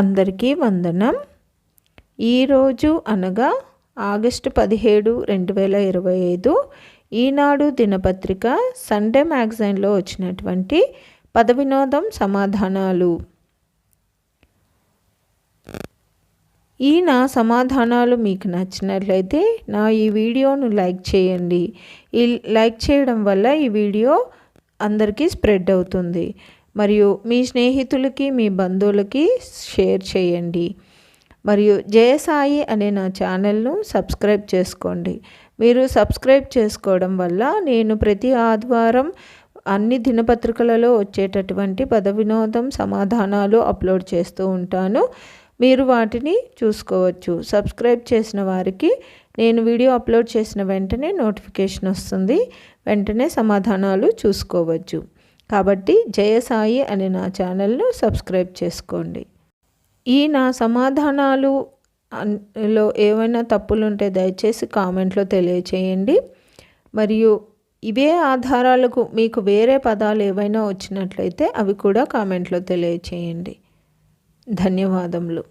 అందరికీ వందనం. ఈరోజు అనగా ఆగస్టు పదిహేడు రెండు వేల ఇరవై ఐదు ఈనాడు దినపత్రిక సండే మ్యాగజైన్లో వచ్చినటువంటి పద వినోదం సమాధానాలు. ఈ నా సమాధానాలు మీకు నచ్చినట్లయితే నా ఈ వీడియోను లైక్ చేయండి. ఈ లైక్ చేయడం వల్ల ఈ వీడియో అందరికీ స్ప్రెడ్ అవుతుంది. మరియు మీ స్నేహితులకి మీ బంధువులకి షేర్ చేయండి. మరియు జయసాయి అనే నా ఛానల్ను సబ్స్క్రైబ్ చేసుకోండి. మీరు సబ్స్క్రైబ్ చేసుకోవడం వల్ల నేను ప్రతి ఆదివారం అన్ని దినపత్రికలలో వచ్చేటటువంటి పద వినోదం సమాధానాలు అప్లోడ్ చేస్తూ ఉంటాను. మీరు వాటిని చూసుకోవచ్చు. సబ్స్క్రైబ్ చేసిన వారికి నేను వీడియో అప్లోడ్ చేసిన వెంటనే నోటిఫికేషన్ వస్తుంది. వెంటనే సమాధానాలు చూసుకోవచ్చు. కాబట్టి జయసాయి అనే నా ఛానల్ను సబ్స్క్రైబ్ చేసుకోండి. ఈ నా సమాధానాలు లో ఏమైనా తప్పులుంటే దయచేసి కామెంట్లో తెలియచేయండి. మరియు ఇవే ఆధారాలకు మీకు వేరే పదాలు ఏవైనా వచ్చినట్లయితే అవి కూడా కామెంట్లో తెలియచేయండి. ధన్యవాదములు.